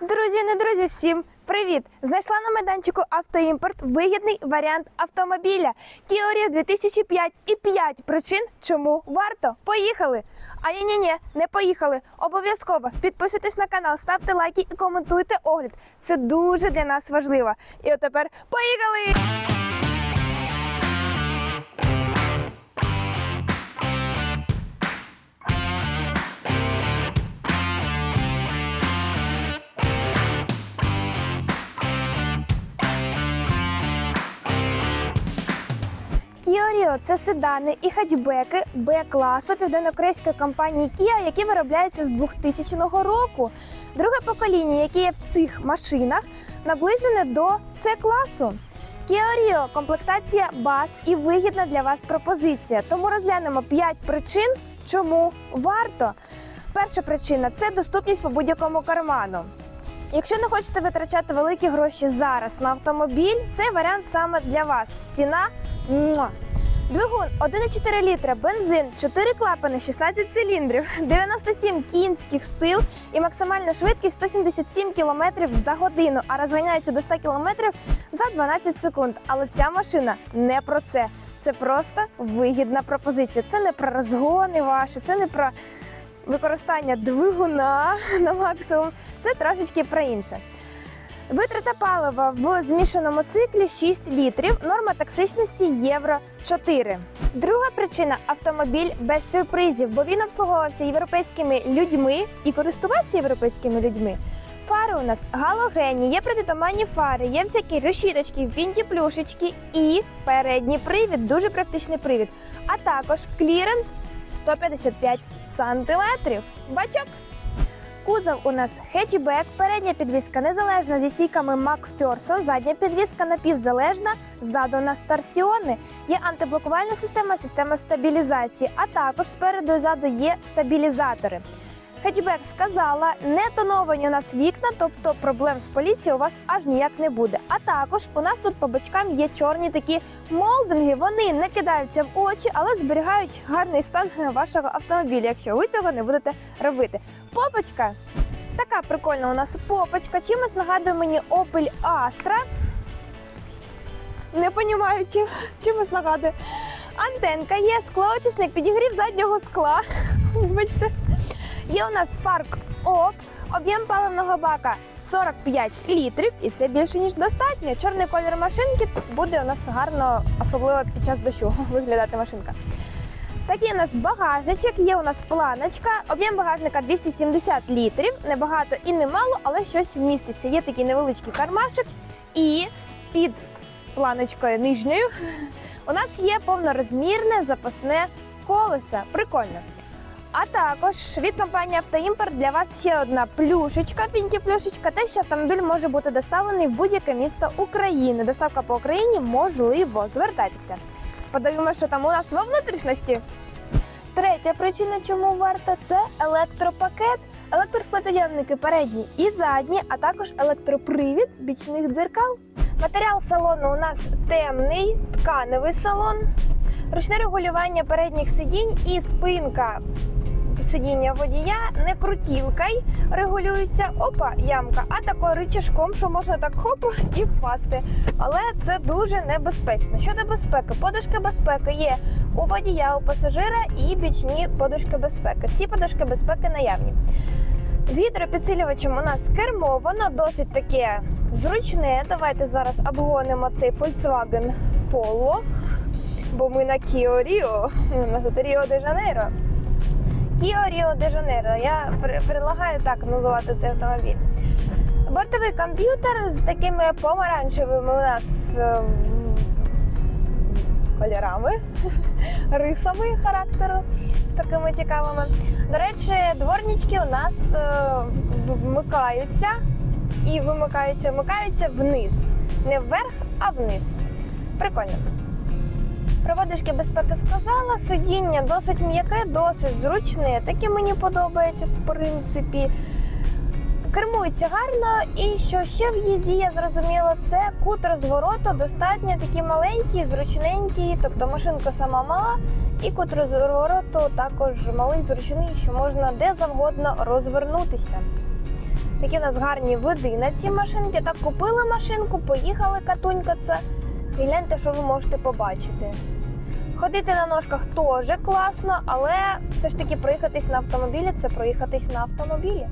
Друзі, не друзі, всім привіт! Знайшла на майданчику автоімпорт вигідний варіант автомобіля Kia Rio 2005 і 5 причин, чому варто. Поїхали! А ні, ні, ні, не поїхали. Обов'язково підписуйтесь на канал, ставте лайки і коментуйте огляд. Це дуже для нас важливо. І от тепер поїхали! Kia Rio – це седани і хетчбеки Б-класу південнокорейської компанії Kia, які виробляються з 2000 року. Друге покоління, яке є в цих машинах, наближене до С-класу. Kia Rio – комплектація баз і вигідна для вас пропозиція. Тому розглянемо 5 причин, чому варто. Перша причина це доступність по будь-якому карману. Якщо не хочете витрачати великі гроші зараз на автомобіль, цей варіант саме для вас. Ціна муа. Двигун 1,4 літра, бензин, 4 клапани, 16 циліндрів, 97 кінських сил і максимальна швидкість 177 км за годину, а розганяється до 100 км за 12 секунд. Але ця машина не про це. Це просто вигідна пропозиція. Це не про розгони ваші, це не про використання двигуна на максимум. Це трошечки про інше. Витрата палива в змішаному циклі 6 літрів, норма токсичності євро 4. Друга причина автомобіль без сюрпризів, бо він обслуговувався європейськими людьми і користувався європейськими людьми. Фари у нас галогенні, є протитуманні фари, є всякі решіточки, вінті плюшечки і передній привід, дуже практичний привід. А також кліренс 155 сантиметрів. Бачок. Кузов у нас хетчбек, передня підвізка незалежна зі стійками Макферсон, задня підвізка напівзалежна, ззаду у нас торсіони. Є антиблокувальна система, система стабілізації, а також спереду і ззаду є стабілізатори. Хетчбек сказала, не тоновані у нас вікна, тобто проблем з поліцією у вас аж ніяк не буде. А також у нас тут по бочкам є чорні такі молдинги. Вони не кидаються в очі, але зберігають гарний стан вашого автомобіля, якщо ви цього не будете робити. Попочка. Така прикольна у нас попочка. Чимось нагадує мені Opel Astra. Не розумію, чим, чимось нагадує. Антенка є, склоочисник, підігрів заднього скла. Вибачте. Є у нас парк ОП, об'єм паливного бака 45 літрів, і це більше ніж достатньо. Чорний колір машинки буде у нас гарно, особливо під час дощу, виглядати машинка. Такий у нас багажничок, є у нас планочка, об'єм багажника 270 літрів, небагато і немало, але щось вміститься. Є такий невеличкий кармашик, і під планочкою нижньою у нас є повнорозмірне запасне колесо. Прикольно. А також від компанії Автоімпорт для вас ще одна плюшечка, фінті плюшечка, те, що автомобіль може бути доставлений в будь-яке місто України. Доставка по Україні можливо. Звертайтеся. Подивимося, що там у нас во внутрішності. Третя причина, чому варта, це електропакет. Електросклопідйомники передні і задні, а також електропривід бічних дзеркал. Матеріал салону у нас темний, тканевий салон, ручне регулювання передніх сидінь і спинка сидіння водія не крутілкою регулюється, опа, ямка, а такою рычажком, що можна так хоп і впасти. Але це дуже небезпечно. Щодо безпеки, подушки безпеки є у водія, у пасажира і бічні подушки безпеки. Всі подушки безпеки наявні. З гідропідсилювачем у нас кермо, воно досить таке зручне. Давайте зараз обгонимо цей Volkswagen Polo, бо ми на Kia Rio, на Rio de Janeiro. Kia Rio de Janeiro. Я предлагаю так називати цей автомобіль. Бортовий комп'ютер з такими помаранчевими у нас е, кольорами, рисами характеру з такими цікавими. До речі, дворнички у нас е, вмикаються і вимикаються, вмикаються вниз. Не вверх, а вниз. Прикольно. Проводочки безпеки сказала, сидіння досить м'яке, досить зручне. Таке мені подобається, в принципі. Кермується гарно, і що ще в їзді я зрозуміла, це кут розвороту достатньо такий маленький, зручненький, тобто машинка сама мала, і кут розвороту також малий, зручний, що можна де завгодно розвернутися. Такі у нас гарні види на ці машинки. Так купили машинку, поїхали катунька це. Гляньте, що ви можете побачити. Ходити на ножках теж класно, але все ж таки проїхатись на автомобілі це проїхатись на автомобілі.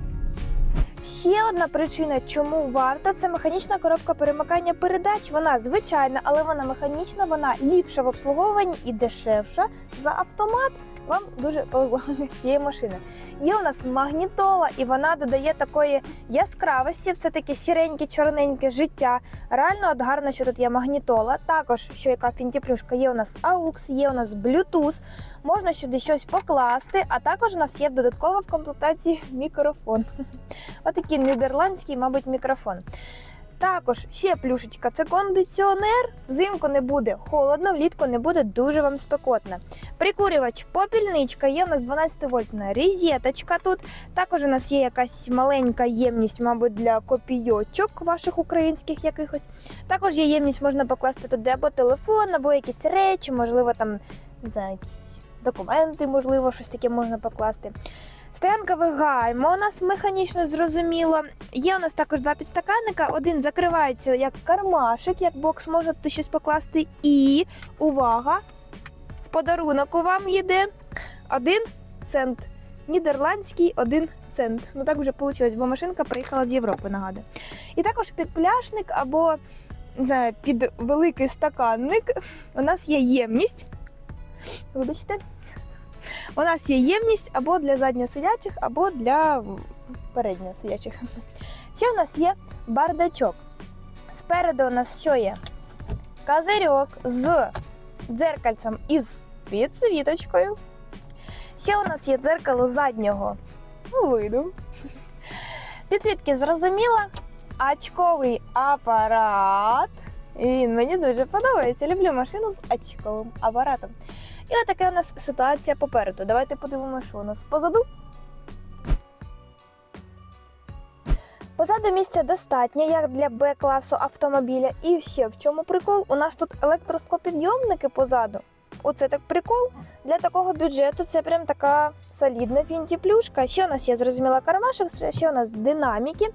Ще одна причина, чому варто, це механічна коробка перемикання передач. Вона звичайна, але вона механічна, вона ліпша в обслуговуванні і дешевша за автомат. Вам дуже повезло цієї машини. Є у нас магнітола, і вона додає такої яскравості. Це таке сіреньке, чорненьке життя. Реально от гарно, що тут є магнітола. Також, що яка фінтіплюшка, є у нас AUX, є у нас Bluetooth, можна сюди щось покласти, а також у нас є додатково в комплектації мікрофон. Отакий нідерландський, мабуть, мікрофон. Також ще плюшечка це кондиціонер. Взимку не буде холодно, влітку не буде дуже вам спекотно. Прикурювач, попільничка, є у нас 12 вольтна розеточка тут. Також у нас є якась маленька ємність, мабуть, для копійочок ваших українських якихось. Також є ємність, можна покласти туди або телефон, або якісь речі, можливо, там не знаю, якісь документи, можливо, щось таке можна покласти. Стоянковий гальма у нас механічно зрозуміло. Є у нас також два підстаканника. Один закривається як кармашик, як бокс, можна туди щось покласти. І увага! В подарунок у вам їде один цент. Нідерландський один цент. Ну так вже вийшло, бо машинка приїхала з Європи, нагадую. І також під пляшник або не знаю, під великий стаканник у нас є ємність. Вибачте. У нас є ємність або для задньосидячих, або для передньосидячих. Ще у нас є бардачок. Спереду у нас що є? Козирьок з дзеркальцем із підсвіточкою. Ще у нас є дзеркало заднього виду. Підсвітки зрозуміло. Очковий апарат. Він мені дуже подобається. Люблю машину з очковим апаратом. І отака у нас ситуація попереду. Давайте подивимося, що у нас позаду. Позаду місця достатньо, як для Б-класу автомобіля. І ще в чому прикол? У нас тут електросклопідйомники позаду. Оце так прикол. Для такого бюджету це прям така солідна фінтіплюшка. Ще у нас є зрозуміла кармашек, ще у нас динаміки.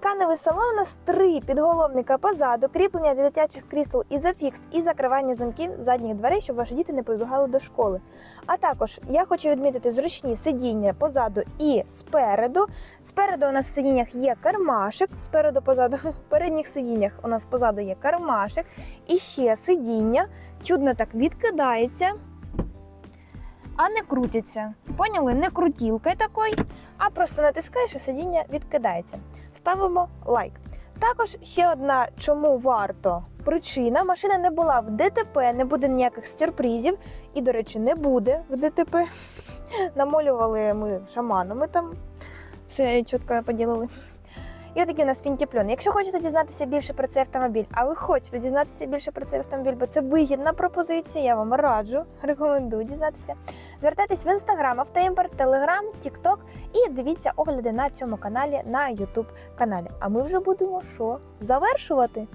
Тканевий салон у нас три підголовника позаду, кріплення для дитячих крісел ізофікс і закривання замків задніх дверей, щоб ваші діти не побігали до школи. А також я хочу відмітити зручні сидіння позаду і спереду. Спереду у нас в сидіннях є кармашик, спереду позаду в передніх сидіннях у нас позаду є кармашик і ще сидіння. Чудно так відкидається. А не крутиться. Поняли? Не крутілкою такою, а просто натискаєш і сидіння відкидається. Ставимо лайк. Також ще одна, чому варто причина: машина не була в ДТП, не буде ніяких сюрпризів. І, до речі, не буде в ДТП. Намолювали ми шаманами там. Все чітко поділили. І отакий у нас фінтіпльон. Якщо хочете дізнатися більше про цей автомобіль, а ви хочете дізнатися більше про цей автомобіль, бо це вигідна пропозиція, я вам раджу, рекомендую дізнатися. Звертайтесь в інстаграм, автоімпорт, телеграм, тікток і дивіться огляди на цьому каналі на Ютуб каналі. А ми вже будемо що завершувати.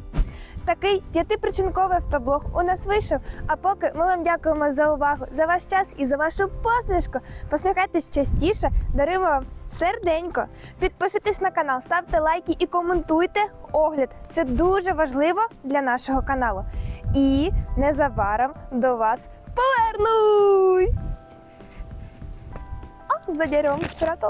Такий п'ятипричинковий автоблог у нас вийшов. А поки ми вам дякуємо за увагу, за ваш час і за вашу посмішку. Посміхайтесь частіше, даруємо вам серденько. Підписуйтесь на канал, ставте лайки і коментуйте огляд. Це дуже важливо для нашого каналу. І незабаром до вас повернусь. А, за дярем,